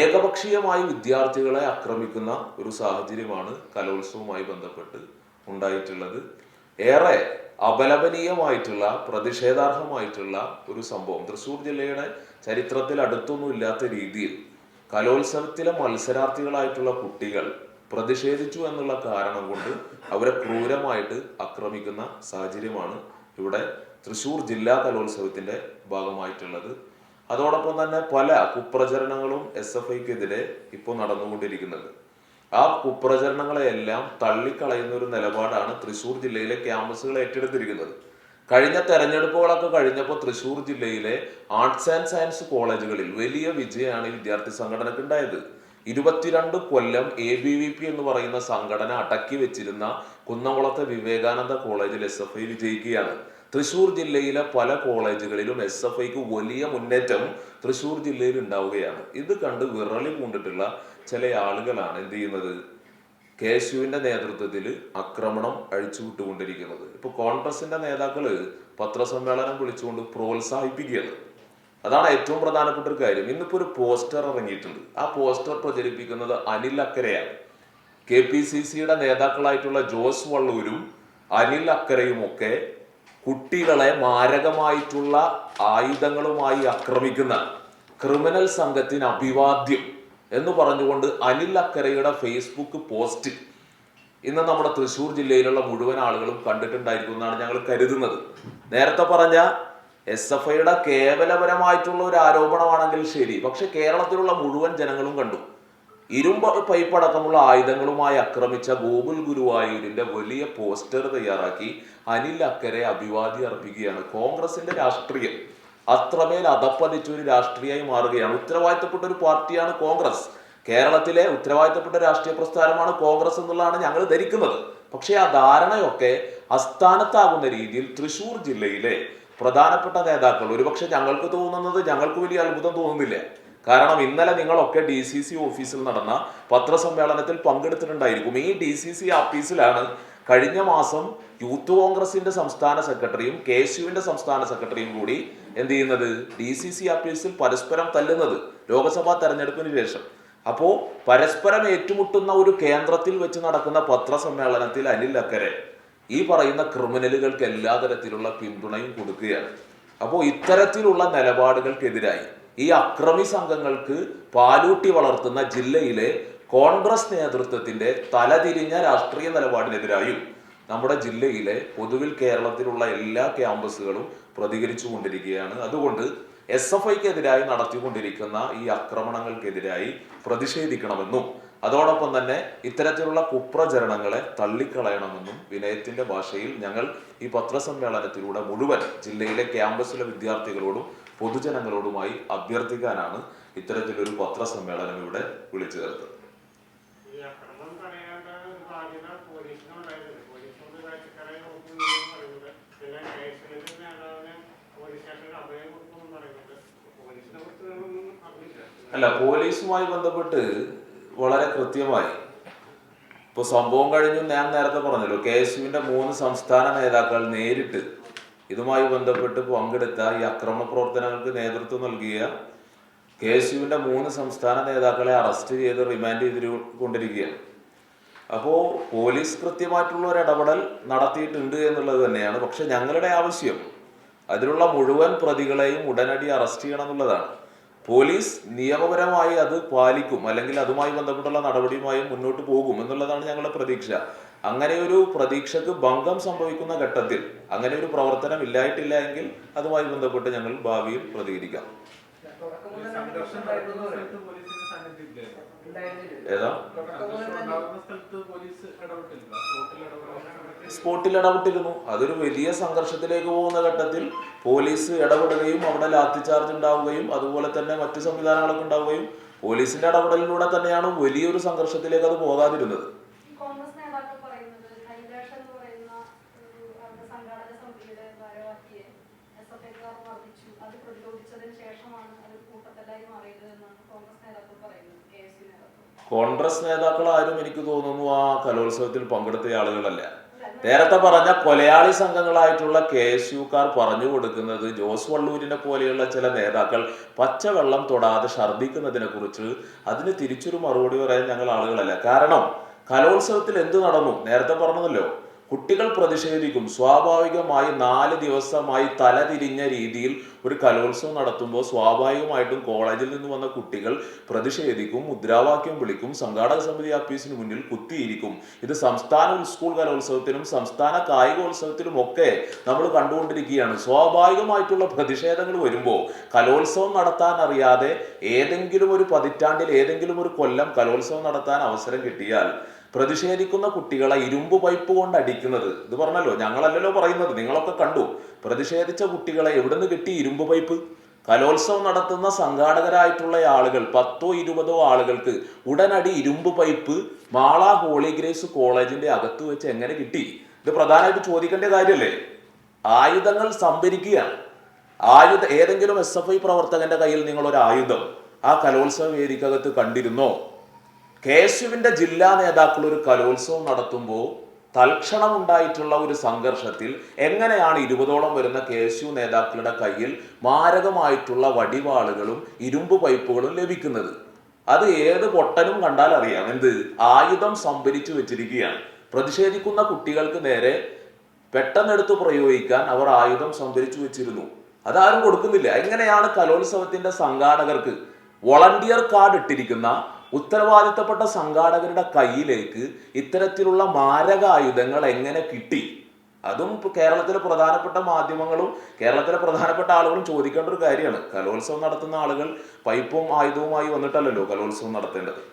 ഏകപക്ഷീയമായി വിദ്യാർത്ഥികളെ ആക്രമിക്കുന്ന ഒരു സാഹചര്യമാണ് കലോത്സവവുമായി ബന്ധപ്പെട്ട് ഉണ്ടായിട്ടുള്ളത്. ഏറെ അപലപനീയമായിട്ടുള്ള പ്രതിഷേധാർഹമായിട്ടുള്ള ഒരു സംഭവം. തൃശ്ശൂർ ജില്ലയുടെ ചരിത്രത്തിൽ അടുത്തൊന്നും ഇല്ലാത്ത രീതിയിൽ കലോത്സവത്തിലെ മത്സരാർത്ഥികളായിട്ടുള്ള കുട്ടികൾ പ്രതിഷേധിച്ചു എന്നുള്ള കാരണം കൊണ്ട് അവരെ ക്രൂരമായിട്ട് ആക്രമിക്കുന്ന സാഹചര്യമാണ് ഇവിടെ തൃശ്ശൂർ ജില്ലാ കലോത്സവത്തിന്റെ ഭാഗമായിട്ടുള്ളത്. അതോടൊപ്പം തന്നെ പല കുപ്രചരണങ്ങളും എസ് എഫ് ഐക്കെതിരെ ഇപ്പോൾ നടന്നുകൊണ്ടിരിക്കുന്നത്. ആ കുപ്രചരണങ്ങളെയെല്ലാം തള്ളിക്കളയുന്ന ഒരു നിലപാടാണ് തൃശൂർ ജില്ലയിലെ ക്യാമ്പസുകൾ ഏറ്റെടുത്തിരിക്കുന്നത്. കഴിഞ്ഞ തെരഞ്ഞെടുപ്പുകളൊക്കെ കഴിഞ്ഞപ്പോൾ തൃശൂർ ജില്ലയിലെ ആർട്സ് ആൻഡ് സയൻസ് കോളേജുകളിൽ വലിയ വിജയമാണ് ഈ വിദ്യാർത്ഥി സംഘടനയ്ക്ക് ഉണ്ടായത് ഇരുപത്തിരണ്ട് കൊല്ലം എ ബി വി പി എന്ന് പറയുന്ന സംഘടന അടക്കി വെച്ചിരുന്ന കുന്നംകുളത്തെ വിവേകാനന്ദ കോളേജിൽ എസ് എഫ് ഐ വിജയിക്കുകയാണ്. തൃശ്ശൂർ ജില്ലയിലെ പല കോളേജുകളിലും എസ് എഫ് ഐക്ക് വലിയ മുന്നേറ്റം തൃശ്ശൂർ ജില്ലയിൽ ഉണ്ടാവുകയാണ്. ഇത് കണ്ട് വിറളി പൂണ്ടിട്ടുള്ള ചില ആളുകളാണ് എന്ത് ചെയ്യുന്നത്? കേശുവിന്റെ നേതൃത്വത്തിൽ ആക്രമണം അഴിച്ചുവിട്ടുകൊണ്ടിരിക്കുന്നത്. ഇപ്പൊ കോൺഗ്രസിന്റെ നേതാക്കൾ പത്രസമ്മേളനം വിളിച്ചുകൊണ്ട് പ്രോത്സാഹിപ്പിക്കുകയാണ്. അതാണ് ഏറ്റവും പ്രധാനപ്പെട്ട ഒരു കാര്യം. ഇന്നിപ്പോ ഒരു പോസ്റ്റർ ഇറങ്ങിയിട്ടുണ്ട്. ആ പോസ്റ്റർ പ്രചരിപ്പിക്കുന്നത് അനിൽ അക്കരയാണ്. കെ പി സി സിയുടെ നേതാക്കളായിട്ടുള്ള ജോസ് വള്ളൂരും അനിൽ അക്കരയും ഒക്കെ കുട്ടികളെ മാരകമായിട്ടുള്ള ആയുധങ്ങളുമായി ആക്രമിക്കുന്ന ക്രിമിനൽ സംഘത്തിന് അഭിവാദ്യം എന്ന് പറഞ്ഞുകൊണ്ട് അനിൽ അക്കരയുടെ ഫേസ്ബുക്ക് പോസ്റ്റ് ഇന്ന് നമ്മുടെ തൃശ്ശൂർ ജില്ലയിലുള്ള മുഴുവൻ ആളുകളും കണ്ടിട്ടുണ്ടായിരിക്കും എന്നാണ് ഞങ്ങൾ കരുതുന്നത്. നേരത്തെ പറഞ്ഞ എസ് എഫ് ഐയുടെ കേവലപരമായിട്ടുള്ള ഒരു ആരോപണമാണെങ്കിൽ ശരി. പക്ഷെ കേരളത്തിലുള്ള മുഴുവൻ ജനങ്ങളും കണ്ടു. ഇരുമ്പ് പൈപ്പടക്കമുള്ള ആയുധങ്ങളുമായി ആക്രമിച്ച ഗോകുൽ ഗുരുവായൂരിന്റെ വലിയ പോസ്റ്റർ തയ്യാറാക്കി അനിൽ അക്കരെ അഭിവാദ്യം അർപ്പിക്കുകയാണ്. കോൺഗ്രസിന്റെ രാഷ്ട്രീയം അത്രമേൽ അധപ്പതിച്ച ഒരു രാഷ്ട്രീയമായി മാറുകയാണ്. ഉത്തരവാദിത്തപ്പെട്ട ഒരു പാർട്ടിയാണ് കോൺഗ്രസ്. കേരളത്തിലെ ഉത്തരവാദിത്തപ്പെട്ട രാഷ്ട്രീയ പ്രസ്ഥാനമാണ് കോൺഗ്രസ് എന്നുള്ളതാണ് ഞങ്ങൾ ധരിക്കുന്നത്. പക്ഷേ ആ ധാരണയൊക്കെ അസ്ഥാനത്താകുന്ന രീതിയിൽ തൃശൂർ ജില്ലയിലെ പ്രധാനപ്പെട്ട നേതാക്കൾ ഒരുപക്ഷെ ഞങ്ങൾക്ക് തോന്നുന്നത് ഞങ്ങൾക്ക് വലിയ അത്ഭുതം തോന്നുന്നില്ല. കാരണം ഇന്നലെ നിങ്ങളൊക്കെ ഡി സി സി ഓഫീസിൽ നടന്ന പത്രസമ്മേളനത്തിൽ പങ്കെടുത്തിട്ടുണ്ടായിരിക്കും. ഈ ഡി സി സി ഓഫീസിലാണ് കഴിഞ്ഞ മാസം യൂത്ത് കോൺഗ്രസിന്റെ സംസ്ഥാന സെക്രട്ടറിയും കെ എസ് യുവിന്റെ സംസ്ഥാന സെക്രട്ടറിയും കൂടി എന്ത് ചെയ്യുന്നത്? ഡി സി സി ഓഫീസിൽ പരസ്പരം തല്ലുന്നത്. ലോക്സഭാ തെരഞ്ഞെടുപ്പിന് ശേഷം. അപ്പോ പരസ്പരം ഏറ്റുമുട്ടുന്ന ഒരു കേന്ദ്രത്തിൽ വെച്ച് നടക്കുന്ന പത്രസമ്മേളനത്തിൽ അനിൽ അക്കരെ ഈ പറയുന്ന ക്രിമിനലുകൾക്ക് എല്ലാ തരത്തിലുള്ള പിന്തുണയും കൊടുക്കുകയാണ്. അപ്പോൾ ഇത്തരത്തിലുള്ള നിലപാടുകൾക്കെതിരായി ഈ അക്രമി സംഘങ്ങൾക്ക് പാലൂട്ടി വളർത്തുന്ന ജില്ലയിലെ കോൺഗ്രസ് നേതൃത്വത്തിന്റെ തലതിരിഞ്ഞ രാഷ്ട്രീയ നിലപാടിനെതിരായും നമ്മുടെ ജില്ലയിലെ പൊതുവിൽ കേരളത്തിലുള്ള എല്ലാ ക്യാമ്പസുകളും പ്രതികരിച്ചു കൊണ്ടിരിക്കുകയാണ്. അതുകൊണ്ട് എസ് എഫ് ഐക്കെതിരായി നടത്തിക്കൊണ്ടിരിക്കുന്ന ഈ ആക്രമണങ്ങൾക്കെതിരായി പ്രതിഷേധിക്കണമെന്നും അതോടൊപ്പം തന്നെ ഇത്തരത്തിലുള്ള കുപ്രചരണങ്ങളെ തള്ളിക്കളയണമെന്നും വിനയത്തിന്റെ ഭാഷയിൽ ഞങ്ങൾ ഈ പത്രസമ്മേളനത്തിലൂടെ മുഴുവൻ ജില്ലയിലെ ക്യാമ്പസിലെ വിദ്യാർത്ഥികളോടും പൊതുജനങ്ങളോടുമായി അഭ്യർത്ഥിക്കാനാണ് ഇത്തരത്തിലൊരു പത്രസമ്മേളനം ഇവിടെ വിളിച്ചു ചേർത്തത്. അല്ല പോലീസുമായി ബന്ധപ്പെട്ട് വളരെ കൃത്യമായി. ഇപ്പൊ സംഭവം കഴിഞ്ഞു ഞാൻ നേരത്തെ പറഞ്ഞല്ലോ കെ എസ് യുവിന്റെ മൂന്ന് സംസ്ഥാന നേതാക്കൾ നേരിട്ട് ഇതുമായി ബന്ധപ്പെട്ട് പങ്കെടുത്ത ഈ അക്രമ പ്രവർത്തനങ്ങൾക്ക് നേതൃത്വം നൽകിയ കെ എസ് യുവിന്റെ മൂന്ന് സംസ്ഥാന നേതാക്കളെ അറസ്റ്റ് ചെയ്ത് റിമാൻഡ് ചെയ്തുകൊണ്ടിരിക്കുകയാണ് അപ്പോൾ പോലീസ് കൃത്യമായിട്ടുള്ള ഒരു ഇടപെടൽ നടത്തിയിട്ടുണ്ട് എന്നുള്ളത് തന്നെയാണ്. പക്ഷെ ഞങ്ങളുടെ ആവശ്യം അതിലുള്ള മുഴുവൻ പ്രതികളെയും ഉടനടി അറസ്റ്റ് ചെയ്യണം എന്നുള്ളതാണ്. പോലീസ് നിയമപരമായി അത് പാലിക്കും. അല്ലെങ്കിൽ അതുമായി ബന്ധപ്പെട്ടുള്ള നടപടിയുമായി മുന്നോട്ട് പോകും എന്നുള്ളതാണ് ഞങ്ങളുടെ പ്രതീക്ഷ. അങ്ങനെ ഒരു പ്രതീക്ഷക്ക് ഭംഗം സംഭവിക്കുന്ന ഘട്ടത്തിൽ അങ്ങനെ ഒരു പ്രവർത്തനം ഇല്ലായിട്ടില്ല എങ്കിൽ അതുമായി ബന്ധപ്പെട്ട് ഞങ്ങൾ ഭാവിയിൽ പ്രതികരിക്കാം. ഏതാ? സ്പോട്ടിൽ ഇടപെട്ടിരുന്നു. അതൊരു വലിയ സംഘർഷത്തിലേക്ക് പോകുന്ന ഘട്ടത്തിൽ പോലീസ് ഇടപെടുകയും അവിടെ ലാത്തി ചാർജ് ഉണ്ടാവുകയും അതുപോലെ തന്നെ മറ്റു സംവിധാനങ്ങളൊക്കെ ഉണ്ടാവുകയും പോലീസിന്റെ ഇടപെടലിലൂടെ തന്നെയാണ് വലിയൊരു സംഘർഷത്തിലേക്ക് അത് പോകാതിരുന്നത് ഈ കോൺഗ്രസ് നേതാക്കൾ പറയുന്നത് കൈലാഷ് എന്ന് പറയുന്ന ഒരു അവരുടെ സംഘാടക സമിതിയുടെ ഭാരവാഹിയെ എസ് എഫ് ഐക്കാർ മർദ്ദിച്ചു അത് പ്രതിരോധിച്ചതിന് ശേഷമാണ് അത് കൂട്ടത്തല്ലായി മാറിയത് എന്നാണ് കോൺഗ്രസ് നേതാക്കൾ പറയുന്നത് കെ എസ് യു നേതാക്കൾ കോൺഗ്രസ് നേതാക്കൾ ആരും എനിക്ക് തോന്നുന്നു ആ കലോത്സവത്തിൽ പങ്കെടുത്ത ആളുകളല്ല. നേരത്തെ പറഞ്ഞ കൊലയാളി സംഘങ്ങളായിട്ടുള്ള കെ എസ് യുക്കാർ പറഞ്ഞു കൊടുക്കുന്നത് ജോസ് വള്ളൂരിനെ പോലെയുള്ള ചില നേതാക്കൾ പച്ചവെള്ളം തൊടാതെ ഛർദ്ദിക്കുന്നതിനെ കുറിച്ച് അതിന് തിരിച്ചൊരു മറുപടി പറയാൻ ഞങ്ങൾ ആളുകളല്ല. കാരണം കലോത്സവത്തിൽ എന്ത് നടന്നു? നേരത്തെ പറഞ്ഞതല്ലോ. കുട്ടികൾ പ്രതിഷേധിക്കും. സ്വാഭാവികമായി നാല് ദിവസമായി തലതിരിഞ്ഞ രീതിയിൽ ഒരു കലോത്സവം നടത്തുമ്പോൾ സ്വാഭാവികമായിട്ടും കോളേജിൽ നിന്ന് വന്ന കുട്ടികൾ പ്രതിഷേധിക്കും മുദ്രാവാക്യം വിളിക്കും സംഘാടക സമിതി ഓഫീസിന് മുന്നിൽ കുത്തിയിരിക്കും. ഇത് സംസ്ഥാന സ്കൂൾ കലോത്സവത്തിനും സംസ്ഥാന കായികോത്സവത്തിനും ഒക്കെ നമ്മൾ കണ്ടുകൊണ്ടിരിക്കുകയാണ്. സ്വാഭാവികമായിട്ടുള്ള പ്രതിഷേധങ്ങൾ വരുമ്പോൾ കലോത്സവം നടത്താൻ അറിയാതെ ഏതെങ്കിലും ഒരു പതിറ്റാണ്ടിൽ ഏതെങ്കിലും ഒരു കൊല്ലം കലോത്സവം നടത്താൻ അവസരം കിട്ടിയാൽ പ്രതിഷേധിക്കുന്ന കുട്ടികളെ ഇരുമ്പ് പൈപ്പ് കൊണ്ട് അടിക്കുന്നത്. ഇത് പറഞ്ഞല്ലോ ഞങ്ങളല്ലല്ലോ പറയുന്നത്. നിങ്ങളൊക്കെ കണ്ടു. പ്രതിഷേധിച്ച കുട്ടികളെ എവിടുന്ന് കിട്ടി ഇരുമ്പ് പൈപ്പ്? കലോത്സവം നടത്തുന്ന സംഘാടകരായിട്ടുള്ള ആളുകൾ പത്തോ ഇരുപതോ ആളുകൾക്ക് ഉടനടി ഇരുമ്പ് പൈപ്പ് മാള ഹോളി ഗ്രേസ് കോളേജിന്റെ അകത്ത് വെച്ച് എങ്ങനെ കിട്ടി? ഇത് പ്രധാനമായിട്ട് ചോദിക്കേണ്ട കാര്യമല്ലേ? ആയുധങ്ങൾ സംഭരിക്കുകയാണ്. ആയുധ ഏതെങ്കിലും എസ് എഫ് ഐ പ്രവർത്തകന്റെ കയ്യിൽ നിങ്ങൾ ഒരു ആയുധം ആ കലോത്സവ വേദിക്കകത്ത് കണ്ടിരുന്നോ? കെ എസ് യുവിന്റെ ജില്ലാ നേതാക്കൾ ഒരു കലോത്സവം നടത്തുമ്പോൾ തൽക്ഷണം ഉണ്ടായിട്ടുള്ള ഒരു സംഘർഷത്തിൽ എങ്ങനെയാണ് ഇരുപതോളം വരുന്ന കേശു നേതാക്കളുടെ കയ്യിൽ മാരകമായിട്ടുള്ള വടിവാളുകളും ഇരുമ്പ് പൈപ്പുകളും ലഭിക്കുന്നത്? അത് ഏത് പൊട്ടനും കണ്ടാൽ അറിയാം. എന്ത്? ആയുധം സംഭരിച്ചു വെച്ചിരിക്കുകയാണ്. പ്രതിഷേധിക്കുന്ന കുട്ടികൾക്ക് നേരെ പെട്ടെന്നെടുത്ത് പ്രയോഗിക്കാൻ അവർ ആയുധം സംഭരിച്ചു വെച്ചിരുന്നു. അതാരും കൊടുക്കുന്നില്ല. എങ്ങനെയാണ് കലോത്സവത്തിന്റെ സംഘാടകർക്ക് വോളണ്ടിയർ കാർഡ് ഇട്ടിരിക്കുന്ന ഉത്തരവാദിത്തപ്പെട്ട സംഘാടകരുടെ കയ്യിലേക്ക് ഇത്തരത്തിലുള്ള മാരകായുധങ്ങൾ എങ്ങനെ കിട്ടി? അതും കേരളത്തിലെ പ്രധാനപ്പെട്ട മാധ്യമങ്ങളും കേരളത്തിലെ പ്രധാനപ്പെട്ട ആളുകളും ചോദിക്കേണ്ട ഒരു കാര്യമാണ്. കലോത്സവം നടത്തുന്ന ആളുകൾ പൈപ്പും ആയുധവുമായി വന്നിട്ടല്ലല്ലോ കലോത്സവം നടത്തേണ്ടത്.